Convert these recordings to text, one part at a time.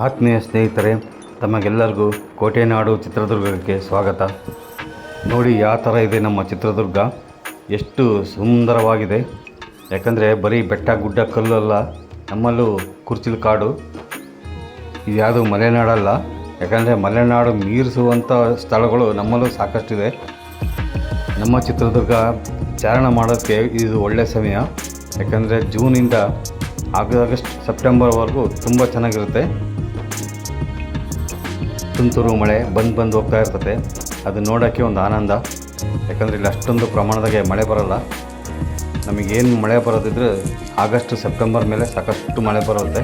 ಆತ್ಮೀಯ ಸ್ನೇಹಿತರೆ, ತಮಗೆಲ್ಲರಿಗೂ ಕೋಟೆನಾಡು ಚಿತ್ರದುರ್ಗಕ್ಕೆ ಸ್ವಾಗತ. ನೋಡಿ ಯಾವ ಥರ ಇದೆ ನಮ್ಮ ಚಿತ್ರದುರ್ಗ. ಎಷ್ಟು ಸುಂದರವಾಗಿದೆ. ಯಾಕಂದರೆ ಬರೀ ಬೆಟ್ಟ, ಗುಡ್ಡ ಕಲ್ಲಲ್ಲ ನಮ್ಮಲ್ಲೂ ಕುರ್ಚಿಲ್ ಕಾಡು. ಇದು ಯಾವುದು ಮಲೆನಾಡಲ್ಲ ಯಾಕಂದರೆ ಮಲೆನಾಡು ಮೀರಿಸುವಂಥ ಸ್ಥಳಗಳು ನಮ್ಮಲ್ಲೂ ಸಾಕಷ್ಟಿದೆ. ನಮ್ಮ ಚಿತ್ರದುರ್ಗ ಚಾರಣ ಮಾಡೋಕ್ಕೆ ಇದು ಒಳ್ಳೆಯ ಸಮಯ. ಯಾಕಂದರೆ ಜೂನಿಂದ ಆಗಸ್ಟ್, ಸೆಪ್ಟೆಂಬರ್ವರೆಗೂ ತುಂಬ ಚೆನ್ನಾಗಿರುತ್ತೆ. ತುಂತುರು ಮಳೆ ಬಂದು ಬಂದು ಹೋಗ್ತಾ ಇರ್ತದೆ. ಅದು ನೋಡೋಕ್ಕೆ ಒಂದು ಆನಂದ. ಯಾಕಂದರೆ ಇಲ್ಲಿ ಅಷ್ಟೊಂದು ಪ್ರಮಾಣದಾಗೆ ಮಳೆ ಬರೋಲ್ಲ. ನಮಗೇನು ಮಳೆ ಬರೋದಿದ್ರೆ ಆಗಸ್ಟ್, ಸೆಪ್ಟೆಂಬರ್ ಮೇಲೆ ಸಾಕಷ್ಟು ಮಳೆ ಬರುತ್ತೆ.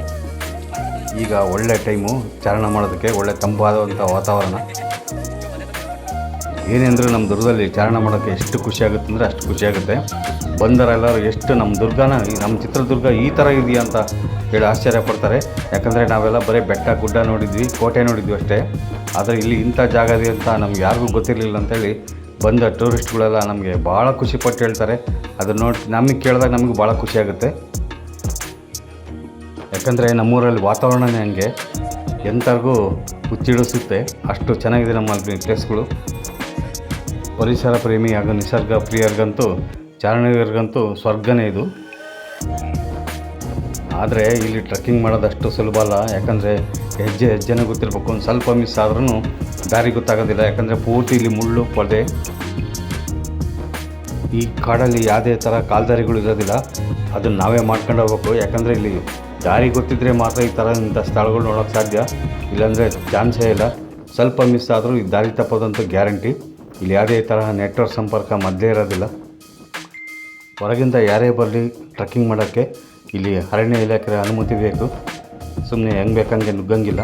ಈಗ ಒಳ್ಳೆ ಟೈಮು. ಚಾರಣ ಮಾಡೋದಕ್ಕೆ ಒಳ್ಳೆ ತಂಪಾದಂಥ ವಾತಾವರಣ. ಏನೆಂದರೂ ನಮ್ಮ ದುರ್ಗದಲ್ಲಿ ಚಾರಣ ಮಾಡೋಕ್ಕೆ ಎಷ್ಟು ಖುಷಿ ಆಗುತ್ತೆ ಅಂದರೆ ಅಷ್ಟು ಖುಷಿಯಾಗುತ್ತೆ ಬಂದರೆಲ್ಲರೂ ಎಷ್ಟು ನಮ್ಮ ದುರ್ಗನ ನಮ್ಮ ಚಿತ್ರದುರ್ಗ ಈ ಥರ ಇದೆಯಾ ಅಂತ ಹೇಳಿ ಆಶ್ಚರ್ಯ ಪಡ್ತಾರೆ. ಯಾಕಂದರೆ ನಾವೆಲ್ಲ ಬರೀ ಬೆಟ್ಟ, ಗುಡ್ಡ ನೋಡಿದ್ವಿ, ಕೋಟೆ ನೋಡಿದ್ವಿ ಅಷ್ಟೇ. ಆದರೆ ಇಲ್ಲಿ ಇಂಥ ಜಾಗ ಇದೆ ಅಂತ ನಮ್ಗೆ ಯಾರಿಗೂ ಗೊತ್ತಿರಲಿಲ್ಲ ಅಂತೇಳಿ ಬಂದ ಟೂರಿಸ್ಟ್ಗಳೆಲ್ಲ ನಮಗೆ ಭಾಳ ಖುಷಿಪಟ್ಟು ಹೇಳ್ತಾರೆ. ಅದನ್ನು ನೋಡಿ ನಮಗೆ ಕೇಳಿದಾಗ ನಮಗೆ ಭಾಳ ಖುಷಿ ಆಗುತ್ತೆ. ಯಾಕಂದರೆ ನಮ್ಮೂರಲ್ಲಿ ವಾತಾವರಣನೇ ಹಂಗೆ. ಎಂಥರಿಗೂ ಹುಚ್ಚಿಡಿಸುತ್ತೆ ಅಷ್ಟು ಚೆನ್ನಾಗಿದೆ ನಮ್ಮ ಪ್ಲೇಸ್ಗಳು ಪರಿಸರ ಪ್ರೇಮಿ ಹಾಗೂ ನಿಸರ್ಗ ಪ್ರಿಯರಿಗಂತೂ ಚಾರಣಿಗರಿಗಂತೂ ಸ್ವರ್ಗನೇ ಇದು. ಆದರೆ ಇಲ್ಲಿ ಟ್ರೆಕ್ಕಿಂಗ್ ಮಾಡೋದಷ್ಟು ಸುಲಭ ಅಲ್ಲ. ಯಾಕಂದರೆ ಹೆಜ್ಜೆ ಹೆಜ್ಜೆನೇ ಗೊತ್ತಿರಬೇಕು. ಒಂದು ಸ್ವಲ್ಪ ಮಿಸ್ ಆದ್ರೂ ದಾರಿ ಗೊತ್ತಾಗೋದಿಲ್ಲ. ಯಾಕಂದರೆ ಪೂರ್ತಿ ಇಲ್ಲಿ ಮುಳ್ಳು ಪೊದೆ. ಈ ಕಾಡಲ್ಲಿ ಯಾವುದೇ ಥರ ಕಾಲ್ದಾರಿಗಳು ಇರೋದಿಲ್ಲ. ಅದನ್ನು ನಾವೇ ಮಾಡ್ಕೊಂಡು ಹೋಗ್ಬೇಕು. ಯಾಕಂದರೆ ಇಲ್ಲಿ ದಾರಿ ಗೊತ್ತಿದ್ದರೆ ಮಾತ್ರ ಈ ಥರ ಇಂಥ ಸ್ಥಳಗಳು ನೋಡೋಕ್ಕೆ ಸಾಧ್ಯ. ಇಲ್ಲಾಂದರೆ ಚಾನ್ಸೇ ಇಲ್ಲ. ಸ್ವಲ್ಪ ಮಿಸ್ ಆದರೂ ಈ ದಾರಿ ತಪ್ಪೋದಂತೂ ಗ್ಯಾರಂಟಿ. ಇಲ್ಲಿ ಯಾವುದೇ ತರಹ ನೆಟ್ವರ್ಕ್ ಸಂಪರ್ಕ ಮೊದಲೇ ಇರೋದಿಲ್ಲ. ಹೊರಗಿಂದ ಯಾರೇ ಬರಲಿ ಟ್ರಕ್ಕಿಂಗ್ ಮಾಡೋಕ್ಕೆ ಇಲ್ಲಿ ಅರಣ್ಯ ಇಲಾಖೆ ಅನುಮತಿ ಬೇಕು. ಸುಮ್ಮನೆ ಹೆಂಗೆ ಬೇಕಂಗೆ ನುಗ್ಗಂಗಿಲ್ಲ.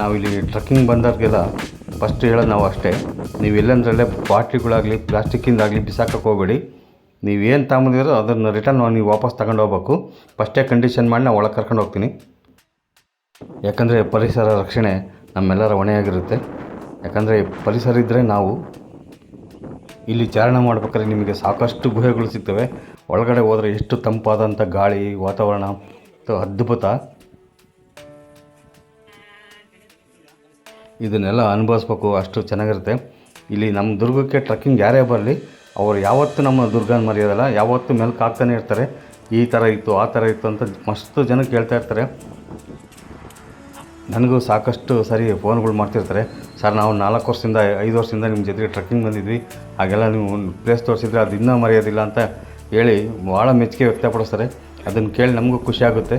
ನಾವಿಲ್ಲಿ ಟ್ರಕ್ಕಿಂಗ್ ಬಂದವ್ರಿಗೆಲ್ಲ ಫಸ್ಟ್ ಹೇಳೋದು ನಾವು ಅಷ್ಟೇ. ನೀವು ಎಲ್ಲಂದ್ರಲ್ಲೇ ಬಾಟ್ಲಿಗಳಾಗಲಿ, ಪ್ಲಾಸ್ಟಿಕ್ಕಿಂದಾಗಲಿ ಬಿಸಾಕಕ್ಕೆ ಹೋಗಬೇಡಿ. ನೀವೇನು ತಗೊಂಡಿರೋ ಅದನ್ನು ರಿಟರ್ನ್ ನೀವು ವಾಪಸ್ ತಗೊಂಡು ಹೋಗ್ಬೇಕು. ಫಸ್ಟೇ ಕಂಡೀಷನ್ ಮಾಡಿ ನಾವು ಒಳಗೆ ಕರ್ಕೊಂಡು ಹೋಗ್ತೀನಿ. ಯಾಕಂದರೆ ಪರಿಸರ ರಕ್ಷಣೆ ನಮ್ಮೆಲ್ಲರ ಹೊಣೆಯಾಗಿರುತ್ತೆ. ಯಾಕಂದರೆ ಪರಿಸರ ಇದ್ದರೆ ನಾವು ಇಲ್ಲಿ ಚಾರಣ ಮಾಡ್ಬೇಕಾದ್ರೆ ನಿಮಗೆ ಸಾಕಷ್ಟು ಗುಹೆಗಳು ಸಿಗ್ತವೆ. ಒಳಗಡೆ ಹೋದರೆ ಎಷ್ಟು ತಂಪಾದಂಥ ಗಾಳಿ, ವಾತಾವರಣ ಅದ್ಭುತ. ಇದನ್ನೆಲ್ಲ ಅನುಭವಿಸ್ಬೇಕು, ಅಷ್ಟು ಚೆನ್ನಾಗಿರುತ್ತೆ. ಇಲ್ಲಿ ನಮ್ಮ ದುರ್ಗಕ್ಕೆ ಟ್ರಕ್ಕಿಂಗ್ ಯಾರೇ ಬರಲಿ, ಅವರು ಯಾವತ್ತು ನಮ್ಮ ದುರ್ಗನ ಮರೆಯೋದಲ್ಲ, ಯಾವತ್ತು ಮೆಲ್ಕು ಹಾಕ್ತಾನೆ ಇರ್ತಾರೆ. ಈ ಥರ ಇತ್ತು, ಆ ಥರ ಇತ್ತು ಅಂತ ಮಸ್ತು ಜನ ಹೇಳ್ತಾ ಇರ್ತಾರೆ. ನನಗೂ ಸಾಕಷ್ಟು ಸರಿ ಫೋನ್ಗಳು ಮಾಡ್ತಿರ್ತಾರೆ. ಸರ್, ನಾವು ನಾಲ್ಕು ವರ್ಷದಿಂದ, ಐದು ವರ್ಷದಿಂದ ನಿಮ್ಮ ಜೊತೆಗೆ ಟ್ರಕ್ಕಿಂಗ್ ಬಂದಿದ್ವಿ. ಹಾಗೆಲ್ಲ ನೀವು ಒಂದು ಪ್ಲೇಸ್ ತೋರಿಸಿದ್ರೆ ಅದು ಇನ್ನೂ ಮರೆಯೋದಿಲ್ಲ ಅಂತ ಹೇಳಿ ಭಾಳ ಮೆಚ್ಚುಗೆ ವ್ಯಕ್ತಪಡಿಸ್ತಾರೆ. ಅದನ್ನು ಕೇಳಿ ನಮಗೂ ಖುಷಿ ಆಗುತ್ತೆ.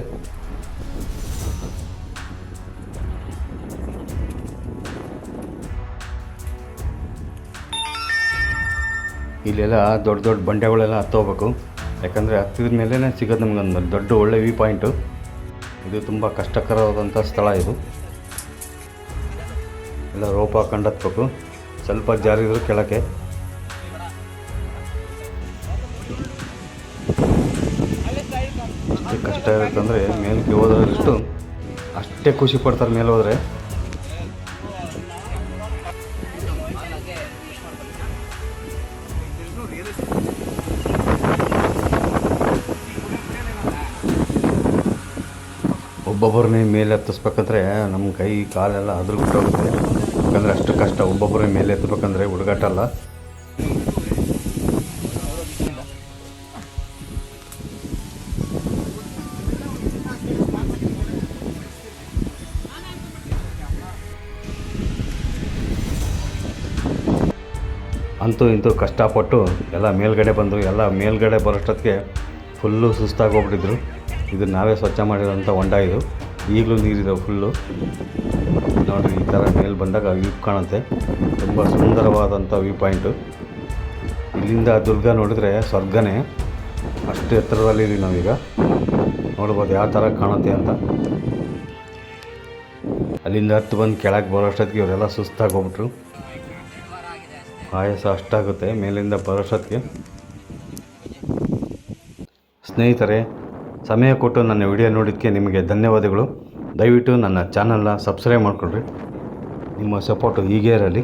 ಇಲ್ಲೆಲ್ಲ ದೊಡ್ಡ ದೊಡ್ಡ ಬಂಡೆಗಳೆಲ್ಲ ಹತ್ತೋಗ್ಬೇಕು. ಯಾಕಂದರೆ ಹತ್ತಿದ ಮೇಲೇ ಸಿಗೋದು ನಮಗೊಂದು ದೊಡ್ಡ ಒಳ್ಳೆ ವ್ಯೂ ಪಾಯಿಂಟು ಇದು ತುಂಬ ಕಷ್ಟಕರವಾದಂಥ ಸ್ಥಳ ಇದು. ಎಲ್ಲ ರೋಪ ಹಾಕೊಂಡು ಹತ್ಬೇಕು. ಸ್ವಲ್ಪ ಜಾರಿದ್ರು ಕೆಳಕ್ಕೆ. ಎಷ್ಟು ಕಷ್ಟ ಇರುತ್ತೆ ಅಂದರೆ ಮೇಲಕ್ಕೆ ಹೋದ್ರಷ್ಟು ಅಷ್ಟೇ ಖುಷಿ ಪಡ್ತಾರೆ ಮೇಲೆ ಹೋದರೆ. ಒಬ್ಬೊಬ್ಬರನ್ನೇ ಮೇಲೆ ಹತ್ತಿಸ್ಬೇಕಂದ್ರೆ ನಮ್ಮ ಕೈ ಕಾಲೆಲ್ಲ ಅದ್ರ ಬಿಟ್ಟೋಗುತ್ತೆ ಯಾಕಂದರೆ ಅಷ್ಟು ಕಷ್ಟ. ಒಬ್ಬೊಬ್ಬರ ಮೇಲೆ ಎತ್ತಬೇಕಂದ್ರೆ ಹುಡುಗಾಟಲ್ಲ ಅಂತೂ ಇಂತೂ ಕಷ್ಟಪಟ್ಟು ಎಲ್ಲ ಮೇಲ್ಗಡೆ ಬಂದರು. ಎಲ್ಲ ಮೇಲ್ಗಡೆ ಬರೋಷ್ಟೊತ್ತಿಗೆ ಫುಲ್ಲು ಸುಸ್ತಾಗಿ ಹೋಗ್ಬಿಟ್ಟಿದ್ರು ಇದು ನಾವೇ ಸ್ವಚ್ಛ ಮಾಡಿರೋಂಥ ಹೊಂಡ ಇದು. ಈಗಲೂ ನೀರಿದೆ ಫುಲ್ಲು. ನೋಡಿರಿ, ಈ ಥರ ಮೇಲೆ ಬಂದಾಗ ವ್ಯೂ ಕಾಣುತ್ತೆ. ತುಂಬ ಸುಂದರವಾದಂಥ ವ್ಯೂ ಪಾಯಿಂಟು. ಇಲ್ಲಿಂದ ದುರ್ಗ ನೋಡಿದ್ರೆ ಸ್ವರ್ಗನೇ. ಅಷ್ಟು ಎತ್ತರದಲ್ಲಿದ್ದೀವಿ ನಾವೀಗ. ನೋಡ್ಬೋದು ಯಾವ ಥರ ಕಾಣುತ್ತೆ ಅಂತ. ಅಲ್ಲಿಂದ ಹತ್ತು ಬಂದು ಕೆಳಗೆ ಬರೋಷ್ಟೊತ್ತಿಗೆ ಇವರೆಲ್ಲ ಸುಸ್ತಾಗಿ ಹೋಗ್ಬಿಟ್ರು. ಆಯಾಸ ಅಷ್ಟಾಗುತ್ತೆ ಮೇಲಿಂದ ಬರೋಷ್ಟೊತ್ತಿಗೆ. ಸ್ನೇಹಿತರೆ, ಸಮಯ ಕೊಟ್ಟು ನನ್ನ ವಿಡಿಯೋ ನೋಡಿದ್ದಕ್ಕೆ ನಿಮಗೆ ಧನ್ಯವಾದಗಳು. ದಯವಿಟ್ಟು ನನ್ನ ಚಾನಲ್ನ ಸಬ್ಸ್ಕ್ರೈಬ್ ಮಾಡಿಕೊಡ್ರಿ ನಿಮ್ಮ ಸಪೋರ್ಟು ಈಗೇ ಇರಲಿ.